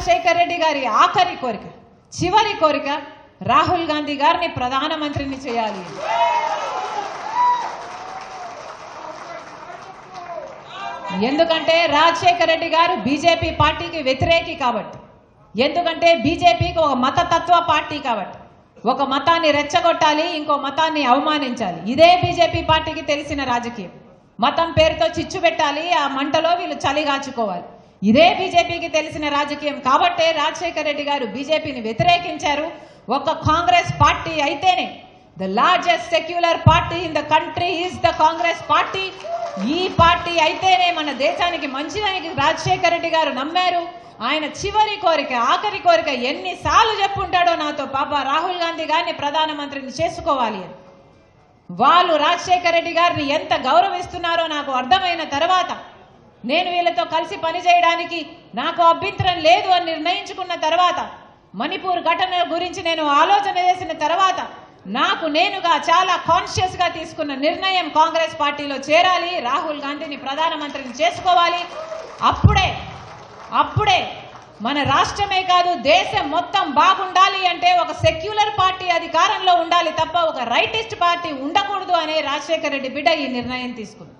రాజశేఖర్ రెడ్డి గారి ఆఖరి కోరిక చివరి కోరిక రాహుల్ గాంధీ గారిని ప్రధానమంత్రిని చేయాలి. ఎందుకంటే రాజశేఖర రెడ్డి గారు బీజేపీ పార్టీకి వ్యతిరేకి కాబట్టి. ఎందుకంటే బీజేపీకి ఒక మతతత్వ పార్టీ కాబట్టి. ఒక మతాన్ని రెచ్చగొట్టాలి ఇంకో మతాన్ని అవమానించాలి. ఇదే బీజేపీ పార్టీకి తెలిసిన రాజకీయం. మతం పేరుతో చిచ్చు పెట్టాలి ఆ మంటలో వీళ్ళు చలిగాచుకోవాలి ఇదే బీజేపీకి తెలిసిన రాజకీయం. కాబట్టే రాజశేఖర రెడ్డి గారు బీజేపీని వ్యతిరేకించారు. ఒక కాంగ్రెస్ పార్టీ అయితేనే the largest secular party in the country is the Congress party. ఈ పార్టీ అయితేనే మన దేశానికి మంచిదని రాజశేఖర రెడ్డి గారు నమ్మారు. ఆయన చివరి కోరిక ఆఖరి కోరిక ఎన్నిసార్లు చెప్పుంటాడో నాతో పాప రాహుల్ గాంధీ గారిని ప్రధానమంత్రిని చేసుకోవాలి అని. వాళ్ళు రాజశేఖర రెడ్డి గారిని ఎంత గౌరవిస్తున్నారో నాకు అర్థమైన తర్వాత నేను వీళ్ళతో కలిసి పనిచేయడానికి నాకు అభ్యంతరం లేదు అని నిర్ణయించుకున్న తర్వాత మణిపూర్ ఘటన గురించి నేను ఆలోచన చేసిన తర్వాత నాకు నేనుగా చాలా కాన్షియస్గా తీసుకున్న నిర్ణయం కాంగ్రెస్ పార్టీలో చేరాలి రాహుల్ గాంధీని ప్రధానమంత్రిని చేసుకోవాలి. అప్పుడే అప్పుడే మన రాష్ట్రమే కాదు దేశం మొత్తం బాగుండాలి అంటే ఒక సెక్యులర్ పార్టీ అధికారంలో ఉండాలి తప్ప ఒక రైటిస్ట్ పార్టీ ఉండకూడదు అనే రాజశేఖర రెడ్డి బిడ్డ ఈ నిర్ణయం తీసుకుంది.